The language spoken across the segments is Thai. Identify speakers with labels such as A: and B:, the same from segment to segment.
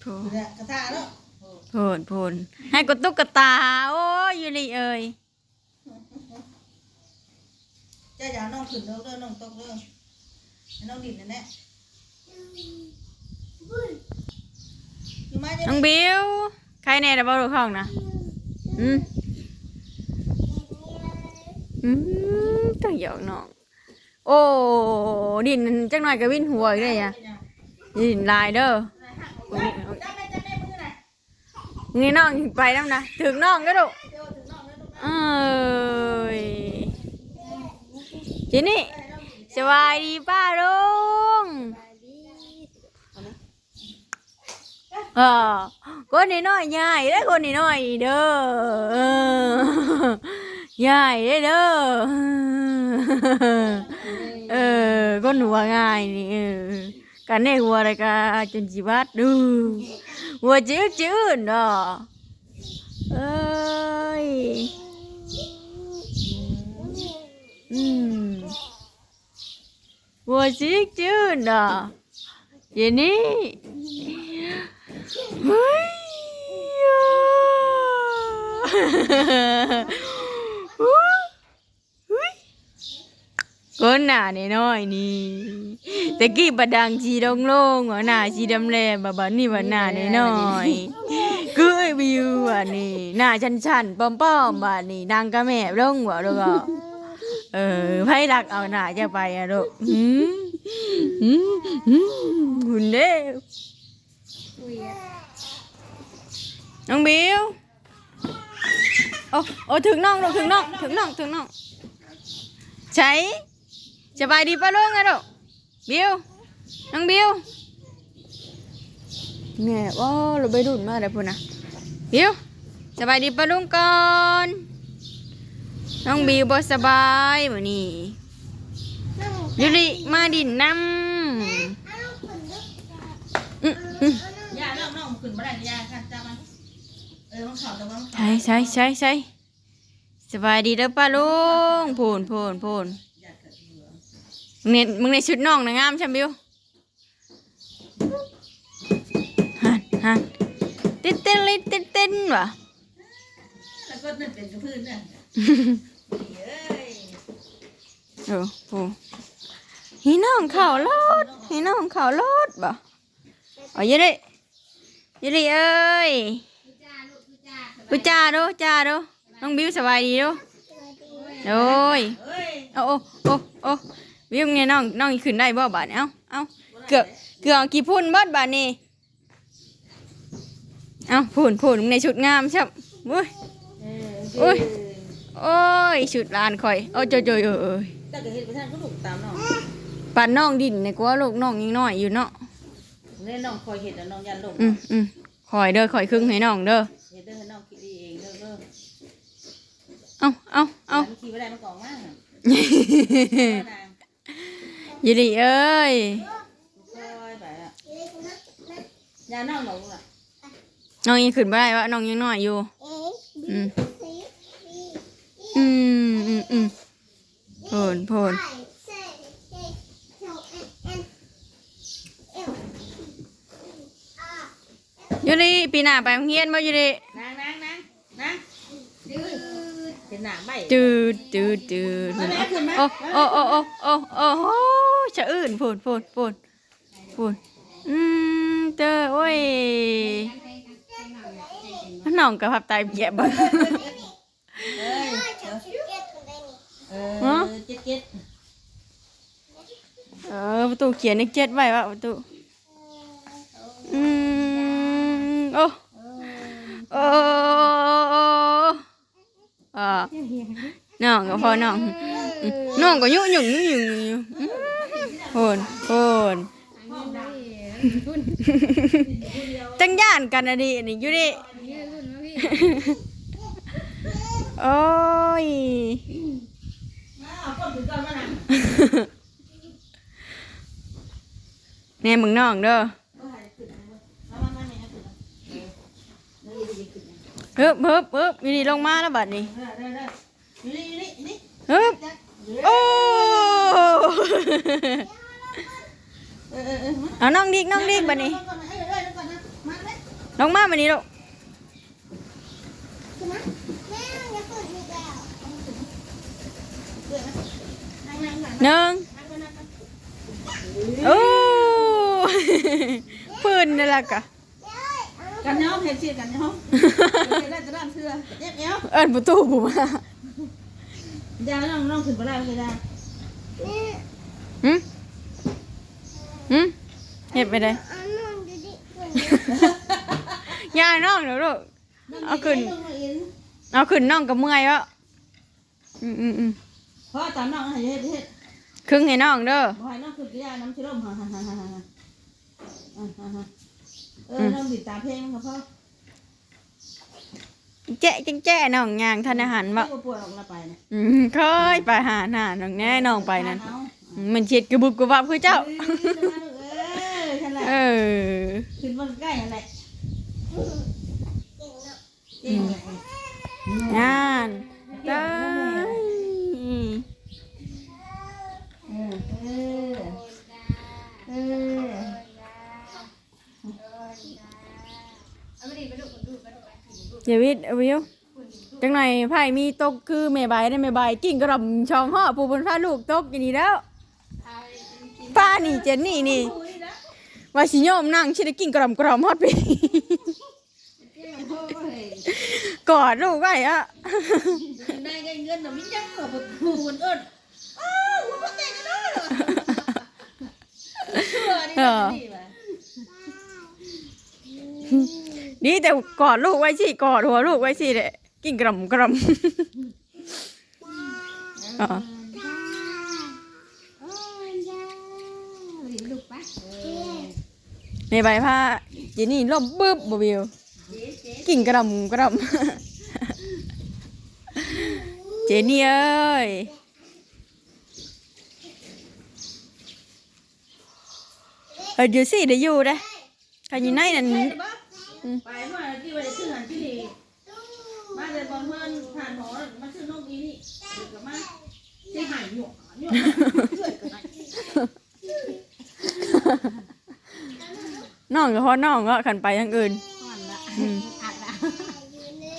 A: โถ
B: เนี่ยกระทาเนาะ
A: โผนโผนให้กดตุ๊กตา โอ้ยอยู่นี่เอ้ย
B: เจ้าอย่าน้องขึ้นเด้อเด้อน้องตกเด้อให้น้องดินนั่นแหละอยู่มาจะ
A: น้องบิวใครแน่ระเบ้าลูกห้องนะอืมอืมตั้งหยอกน้อง โอ้ดินจักหน่อยก็วินหัวอีกเลยอะดินลายเด้อ
B: นี่
A: น้องไปแล้วนะถึงน้องก็ดู
B: เองแล้วลูก
A: เอ้ยจีนี่สบายดีป้าลุงเออคนนี้น้อยใหญ่ได้อคนนี้น้อยเด้อใหญ่ได้เด้อเออคนหัวง่ายนี่เออ กันเนี่ยหัวอะไรก็จนจีบัดดูหัวจืดจืดเนาะเอ้ยอหัวจืดจืดเนาะยี่นี่เฮ้ย หน้านี่น้อยนี่ตะกี้บดังชีดงลงหัวหน้าชีดำแลบบัดนี่ว่าหน้านี่น้อยคือไอ้วิวอะนี่หน้าชันๆป้อมๆบาดนี่นางกะแม่ลงหัวแล้วก็เออไพ่รักเอาหน้าจะไปอะลูกหืมหืมหืมหุ่นเด้น้องบิวโอ้โอ้ถึงน้องลูกถึงน้องถึงน้องถึงน้องใช้ สบายดีปะลุงอะลูกบิวน้องบิวเนี่ยว่าเราไปดุนมาแล้วพุ่นนะบิวสบายดีปะลุงก่อนน้องบิวบ่สบายมื้อนี้ยูริมาดินน้ำอื้ออื้อย่า
B: น้องน้องขึ้นบ่ได้ยาค่ะจับมันเออมันข่าแต่ว่ามัน
A: ใช่ใช่ใช่ใช่สบายดีเด้อป้าลุงพูนพูนพูน
B: เนี่
A: ยมึงในชุดน้องนะงามใช่ไหมบิวฮันฮันเต้นเต้นเลยเต้นเต้นว่ะ
B: แล้วก็นั่นเป็นกระพื้นน่ะเอ้ย
A: เออโอ้ฮีน้องเข่ารถฮีน้องเข่ารถบ่เอาเยอะดิเยอะดิเอ้ยกูจ้าดูจ้าดูน้องบิวสบายดีดูโอ้ย
B: เอ้ย
A: โอ้โอ้โอ้ โอ้บิวไงน้องน้องขึ้นได้บ่บาดนี้เอ้าเอ้าเกือบเกือบกี่พุ่นเบิดบาดนี้เอ้าพุ่นพุ่นในชุดงามใช่ไหมอุ้ย
B: เอ้ย
A: โอ้ยชุดลานคอยโอ้ยโจยโจยเอ้ยเอ้ย
B: แต่ก็เห็นประธานก็ถูกตามน้อง
A: ปันน้องดินในกว่าลูกน้องยังน้อยอยู่เนาะ
B: เนี่ยน้องคอยเห็นแล้วน้องยันลง
A: อืมอืมคอยเด้อคอยครึ่งให้น้องเด้อ
B: เห็นเด้อให้น้องคิดเองเด้อเด้อ
A: เอาเอาเอา
B: มันขี่ไม่ได้มันกล่องมากนาง
A: ยิดีเอ้ย
B: คอยไปอะยาน้องหนูอะ
A: น้องยังขึ้นไม่ได้วะน้องยังน้อยอยู่ อืม อืมอืมอืมโผนโผนอยู่ดีปีหน้าไปโรงเรียนบ่อยู่ดี
B: นางนางนางนางเป็นหนาใบ
A: จืดจืดจืด
B: มาแม่ขึ้นมา
A: โอ้โอ้โอ้โอ้โอ้โอ้โอ้ ชะอื่นโผนโผนโผนโผนอืมเจอโอ้ยน้องกับพับตายแย่บ่
B: เอ้ยเอ
A: ฮะ
B: อเจ็ดเจ็ด
A: เออประตูเขียนอีกเจ็ดไว้วะประตูอืมโอ้โอ้อ่าน้องก็พอน้องอืมน้องก็ยุ่งยุ่งยุ่งยุ่งยุ่งอืม โอนโอนจังย่านกันอะดินี่อยู่ดิโอ้ย
B: เนถึงก่อนมาน่ะ
A: แน่มึงน้องเด้อ
B: มามามาแม่ขึ้นมาเออเดี๋ยวขึ้นมา
A: ฮึบฮึบฮึบอยู่ดีลงมาแล้วบัดนี้ฮึบโอ้
B: เออเออเออมา
A: น้องดิกน้องดิกบัดนี้
B: ก่อนนะเอ้ยเอ้ยก่อนนะมาเลย
A: ลงมาวันนี้ลูก
C: หมแม่อย่าเปิดอีกแล้ว
B: เบื่อไหมนั่งนั่งนั่ง
A: หนึ่ง
B: นั่งก็นั่งก็
A: โอ้พื้นนี่แหละกะ
B: กันย้อมเห็นเสียกันย้อมเห็นได้จะด้านเสื้อเย็บเอว
A: เอิ้นประตูผมมา
B: ยาน้องน้องขึ้นไปได้ไม่ได้
C: แม่
A: หืมหืมเฮ็ดไปได้
C: เอานอนดูดิก่อน
A: ย่าน้องเดี๋ยวลูกเอาขึ้น
B: ลงมาอิน
A: เอาขึ้นน้องกับเมื่อยวะอืมอืมอืม
B: เพราะตามน้องให้เฮ็ดเฮ็ด
A: ครึ่งให้น้องเด้อ
B: บ่ให้น้องขึ้นไปยาน้ำชิลมฮ่าฮ่าฮ่าฮ่าฮ่าอ่าฮ่าฮ่าเออน้องติดตามเพลงมันก็พอ
A: แจ๊ะจังแจ๊ะน้องย่างทานอาหารบ่
B: ไม่ปวดออกละไปนะ
A: อืมเคยไปหาหน้าน้องแน่น้องไปนั่น
B: เอา
A: อื มมันเช็ดกระบุบกระบับคือเจ้า
B: เออฉันแหละ
A: เออ
B: ขึ้นบนใกล้อะไร
C: เก่งเนาะ
B: จริง
A: งานได้
B: เออเออเออ
A: เจวิตเอาวิวจังไหนไผ่มีตกคือแม่ใบได้แม่ใบกิ่งกระดำช่องห่อปูบนผ้าลูกตกอย่างนี้แล้ว ป้านี่เจนนี่นี่ว่าสิโยมนั่งชิได้กิ่งกระดำกระดำฮอดไปกอดลูกไว้อะ
B: ได้เงินเงินแต่ไม่ยังกับผู้คนอื่นอ้าวหัวมันแต่งกันด้วยเหรอเชื่อนี่นี่ว่ะ
A: ดีแต่กอดลูกไว้สิกอดหัวลูกไว้สิเด้กิ่งกระดำกระดำอ๋อ
C: โอ้ยจ้า
A: ในใบผ้าเจนี่ล่มบึ้บบ่วิวกิ่งกระดำกระดำเจนี่เอ้ยเอออยู่สิเดี๋ยวอยู่เด้ใครอยู่ในนั่น
B: ไปมาที่ว่าจะชื่อหันที่นี่มาเลยบอลเพื่อนผ่านหอมาชื่อนกอีนี่เด็กกับมาที่หายหยวกหยวกเพื่อ นกันไหน
A: น้องก็พอน้องก็ขันไปทางอื่น
D: อ่อนละ
A: อืม
D: อัดละ
C: อยู่นี่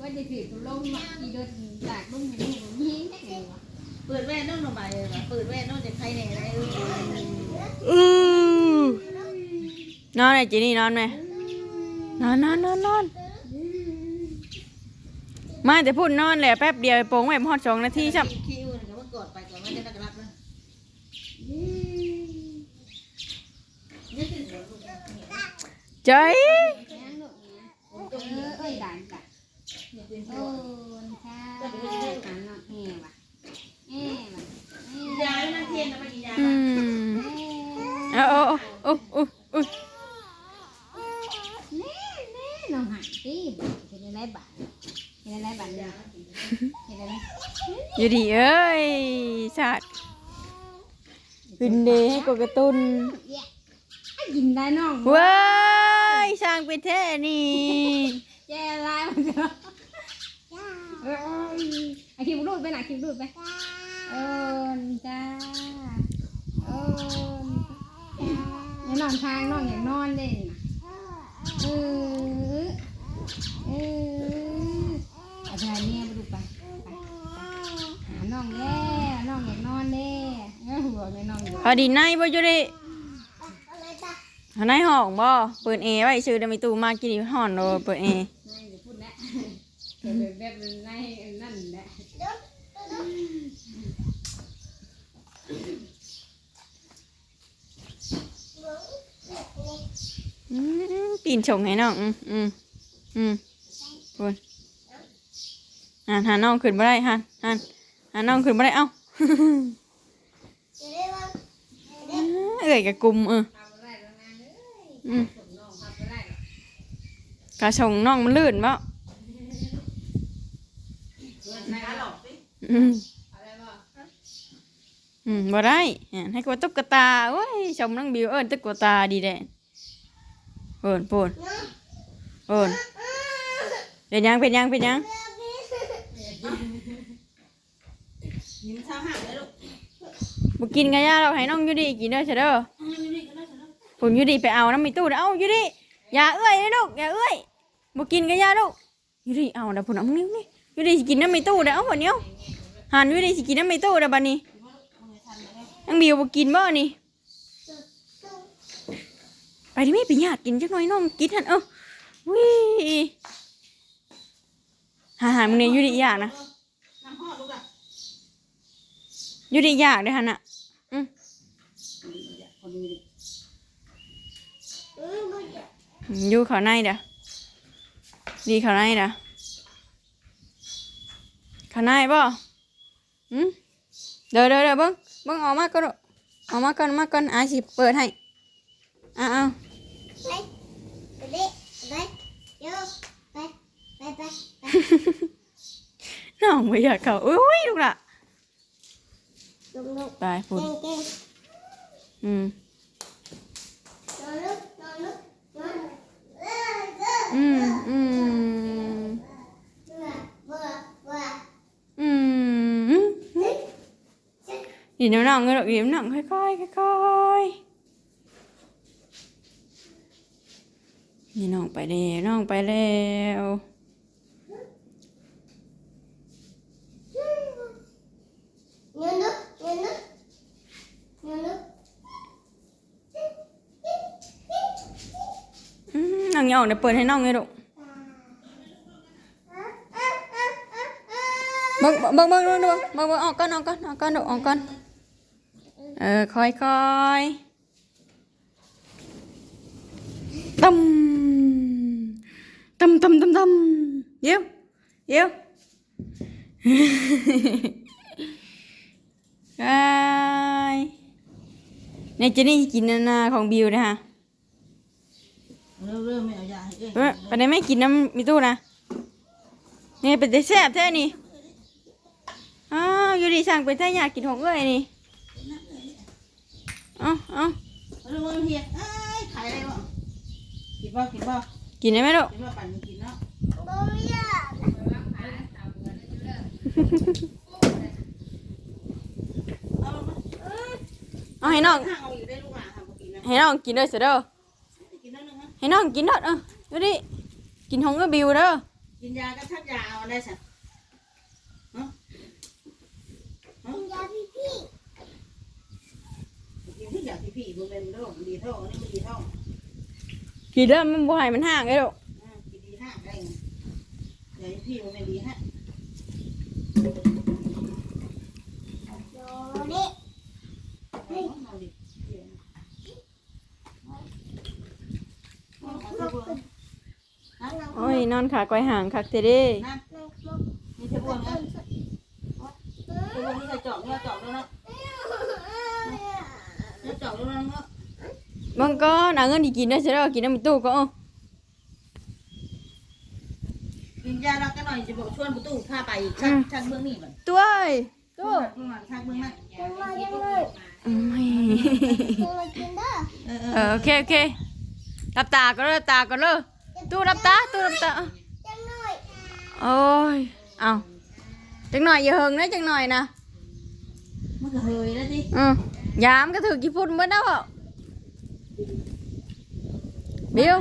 D: ว่าจะถือลงมาอีโดนจากลงมาดูยิงได้ไงวะ
B: เปิดแว่นน้องหน่อใบเลยว่ะเปิดแว่นน้องจะใครแน่ไรเออ
A: อือนอนไหนเจนี่นอนไหมนอนนอนนอนนอนมาแต่พูดนอนแหละแป๊บเดียวโป่งไว้พอดสองนาทีช่ำ
B: นั่
D: งเที
B: ยนนะมันยา
A: อืมเอาเอาเอาเอาเอาเอา
D: แน่แน่น้องหันตีเห็นอะไรบ้างเห็นอะไรบ้างเนี่ยเห็นอะไร
A: อยู่ดีเอ้ยชาติขึ้นเดให้กดกระตุน
D: เย้กินได้น้อง
A: เว้ายช่างเป็นแท้นี่
D: แย่ลายมันก็เออไอคิวรูดไปไหนคิวรูดไปเออจ้าเออจ้านอนทางนอนอย่างนอนเล่นนะเออเอออาจารย์เนี่ยไปดูไปไปหาน้องแย่น้องอยากนอนเด้หัวไม่นอนอยู่
A: พอดีในบ่อยู่ดิ
C: อะไร จ้ะ
A: ในห้องบ่เปิดเอร์ไว้ซื้อได้ไม่ตู้มากินอีห้องโดเปิดเอ
D: นายอย่าพูดนะเดี๋ยวแบบในนั่นแหละ
A: ปีนชงให้น้อง อืมอืมอืมพูนอ่านหาน้องขึ้นบ่ได้หันหันหาน้องขึ้นบ่ได้เอ้าเอ้ยกะกลุ่มเออ
D: อ้ย
A: อืม
D: ส่งน้องทำอะไรหรอก
A: กะชงน้องมันลื่นบ่
B: ขาหลอกสิ
A: อืม
D: อะไรบ่
A: อืมบ่ได้อ่าให้กดตุ๊กตาโอ้ยชมน้องบิวเอิ้นตุ๊กตาดีแดนโอนโปนโอนเป็นยังเป็นยังเป็นยัง
B: ยิ้มเช้าห่างเลยลูก
A: บ่กินกะยาเราให้น้องอยู่ดีกินเด้อเฉยเด้อ
B: นี่นี่ก็ได้แล้ว
A: ผุนอยู่ดีไปเอาน้ำมีตู้เด้อเอาอยู่ดี
D: อ
A: ย่าเอ้ยนะลูกอย่าเอ้ยบ่กินก็อย่าลูกอยู่ดิเอาเดี๋ยวพุ่นเอามึงนี่นี่อยู่ดิสิกินน้ำม่ตู้เดี๋ยวเอาหัวเนียหันอยู่ดิสิกินน้ำม่ตู้เดี๋ยวบัดนี้ยังบิวบ่กินบ่นี่ไปดิแม่ไปญาติกินจักหน่อยน้องกินหั่นเอ้าวิหาหามึงเนี่ยอยู่ดิอยากนะ
B: อ
A: ยู่ดิอยากเด้อหั่นน่ะอืม
B: คนนี้
C: อืมบ่ อยาก
A: อยู่ข้างในเด้อดีข้างในเด้อข้างในบ่อืมเดี๋ยวเดี๋ยวเดี๋ยวเบิ่งเบิ่งออกมาก่อนลูกออกมาก่อนมาก่อนอาสิเปิดให้อ่าเอา
C: ไปไปดิไปโยไปไปไปไป
A: น้องไม่อยากเข้าอุ้ยลูกละ
C: ลงลง
A: ไปพุ่น
C: เก่งเก่ง
A: อืม
C: นอนลุกนอนลุกนอนเออเออ
A: อืมอืม
C: อืมอืมอืมอืมอืมอืม
A: ออืมดีน้องน้องเงยดอกดีน้องค่อยๆค่อยๆนี่น้องไปแล้วน้องไปแล้ว
C: นอนลุกนอนลุกนอนลุก
A: อืมน้ องเดี๋ยวเปิดให้น้องเลยลูกเบิ่งเบิ่งเบิ่งดูดูเบิ่งเบิ่งออกก่อนออกก่อนออกก่อนลูกออกก่อนเออค่อยๆตำตำตำตำตำเดี๋ยวเดี๋ยวไอ้ในเจนี่กินนานาของบิวนะฮะ
B: เริ่มเริ่มไม่เอายาให้เอ้ย
A: เอ้ยไปไหนไม่กินน้ำมีตู้นะนี่เป็นแต่แซ่บแท้นี่อ้าวอยู่ดีสั่งเป็นแท้อยากกินของเอ้ยนี่เอ้าเอ้า
B: เริ่มเริ่มเฮียเอ้ยขายอะไรวะกินบ่กินบ่
A: กินได้ไหมลูก
B: กินบ่ปั่นกินเนาะ
C: บ่อยาก
B: เอาลงมา
A: เอาให้น้อง
B: ห้างเอาอยู่ได้ลูกหลานทำบ่กินนะ
A: ให้น้องกินด้วยเสยเด้อ
B: กินนั่นนึงนะ
A: ให้น้องกินด้วยเออดูดิกินของเอ้ยบิวเด้อ
B: กินยาก็ชักยาเอาได้สัก
C: กินยาพี่พี่
B: กินที่ยาพี่พี่มันเป็นโรคดีเท่านี่มันดีเท่า
A: กินแล้วมันบ่ให้มันห่างไอ้ลูก
B: อ่ากินดีห้าได้ไงยาพี่มันเป็นดีฮะ
C: โยนี่
B: เอาดิเอาเอาเอาเอาเอา
A: โอ้ย นอนขาก้อยห่างคักเตเด้
B: นะ
C: นั่งลง
B: นี่เทบวนนะเทบวนนี่ก็เจาะเนี่ยเจาะแล้วนะเนี่ยเจาะแล้วนะเนาะ
A: มันก็นาเงินที่กินได้เสยเด้อกินน้ำมีตู้ก็เอ
B: กินยาเราก็หน่อยจะบอกชวนประตูพาไปอีกชักชักเบื้องนี่ก่อน
A: ตัวเอ้ย
B: ตู้ชักเบื้องนั่น
C: จังเลยจังเลย
A: อืม
C: จังเลยกินเด้อ
B: เออ
A: เออโอเคโอเครับตาก็เลยรับตาก็เลย ตู้รับตาตู้รับตา
C: จังเลย
A: โอ้ยเอาจังหน่อยอย่าเฮิงนะจังหน่อยนะ
B: มันก็เฮยแล้วสิ
A: อืมยามก็ถือกี่พุ่นเมื่อนะเปล่าบิว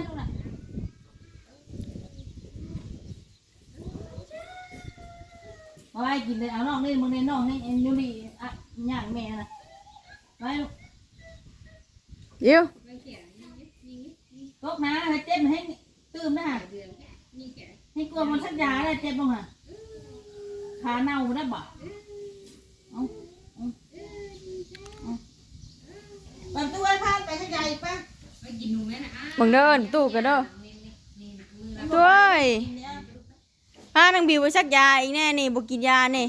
B: มาไว้กินเลยเอาน้องนี่มึงในน้องให้ยูรีอะย่างแม่นะไว้ลูก
A: บิว
B: ตกนะให้เจ็บให้ ตื่นนะฮะให้กลัวมันชักยาได้เจ็บบ้างฮะขาเน่าได้บ่เอาเอาเอาปั่นตู้ไอ้พานไปชักยาอีกป่ะ
A: บังเดินตู้กันเด้อตัวเอ้ย
B: เนี่ย
A: พานางบิวไปซักยาอีกแน่นี่บอกกินยานี่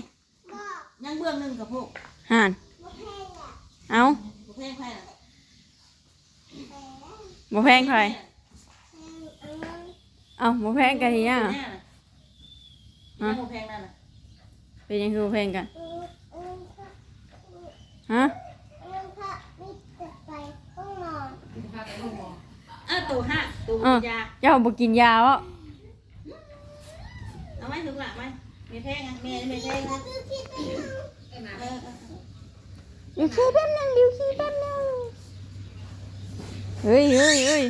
C: บ่
B: ยังเบื้องหนึ่งกับพวก
A: ห่าน
C: บ่แพงอะ
A: เอา
B: พวกแพงใครล่ะ
A: บ่แพงใคร
C: แพงอันนั้น
A: เอาบ่แพงกันทีอะ
B: เนี่ยน่ะยังพวกแพงนั่นน่ะ
A: เป็นยังคือบ่แพงกัน
C: อืมอืมค่ะ
A: ฮะ
C: อืมค่ะมีแต่ไปห้องนอน
B: อะตัวห้าตัว
A: อะ
B: ยา
A: เจ้าบ่กินยาวะ
B: เอาไหมถึงละไหมมีแพงอะแม่ไม่แพงนะ
C: คือพี่ไปดู
B: เออเออ
A: บิวขี้แป๊บนึงบิวขี้แป๊บนึงเฮ้ยเฮ้ยเฮ้ย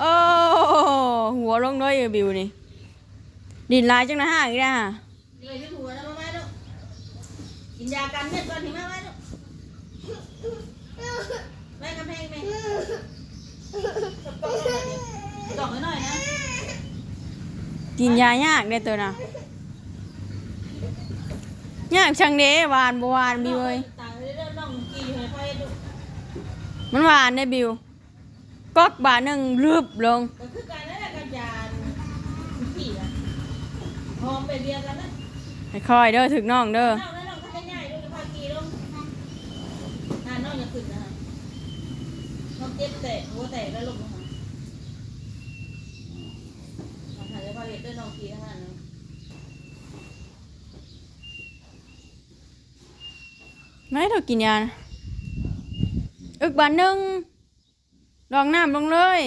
A: โอ้หั วลงเลยบิวนี่ดินลายจังนะห่างอีกนะ
B: เลยที่หัวแล้วมาไว้ลูกกินยากันเม็ดก่อนถึงมาไว้ลูกแม่กำแพงแม่กล่องหน่อยนะ
A: กินยายากได้ตัวน่ะยากช่างเด้หวานบ่หวานบิวเอ้ย
B: ต่างเรื่องน้องกี่ให้ไปดู
A: มันหวานได้บิวก๊อกบาทหนึ่งรึบลง
B: หอมไปเรียงกันนะ
A: ค่อยๆเด้อถึกน้องเด้อ
B: น้องนั่นน้องทำง่ายๆลูกจะพากี่ลงน่าน้องอย่าขึ้นนะฮะน้องเจ็บแตะหัวแตะแล้วลงนะคะถ่ายจะพาเรียนด้วยน้องกี่ทั้งนั้นนะ
A: ไม่เถอะกินยานะอึกบาทหนึ่งลองน้ำลงเลย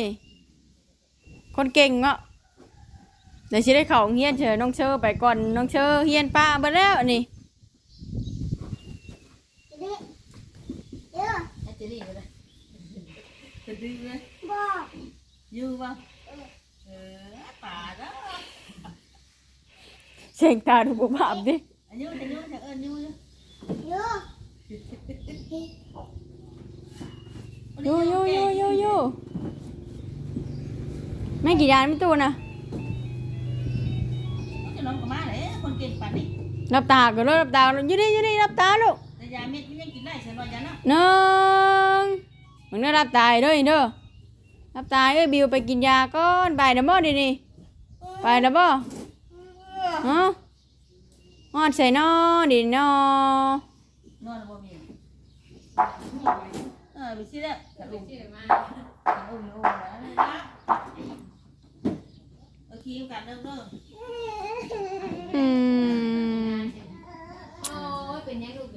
A: คนเก่งเนาะ เดี๋ยวสิได้เข่าเฮียนเชอน้องเชอไปก่อนน้องเชอเฮียนป้าไปแล้วนี่
C: เด็กเยอะ
B: ไอ้เจนี่ไปเลยจะดื้อเลย
C: บอก
B: อยู่ป่เออป่าแล้ว
A: เสียงตาดูบุบาบดิ
B: อายุจะยุ่งจะเอิญยุ่ง
C: เยอะ
A: โยโยโยโยโยแม่กี่ยานไม่ตัวนะ
B: จะน้องกับมาเลยคนเก่งป่านนี้
A: รับตาก็เลยรับตาอยู่นี่อยู่นี่รับตาลูก
B: แต่ยาเม็ดมันยังกินได้ใช่ไหมยานะ
A: หนึ่งมึงได้รับตายเด้ออีเด้อรับตายเอ้ยบิวไปกินยาก่อนไปนะบ่ดินี่ไปนะบ่ฮะฮอดใส่นอดินอน
B: อนบ่มีเออไปซื้อแล้วแต่อุ้มอุ้มอุ้มนะโอเคกันเริ่มเริ่ม
D: อื
A: ม
D: โอ้เป็นยังลูก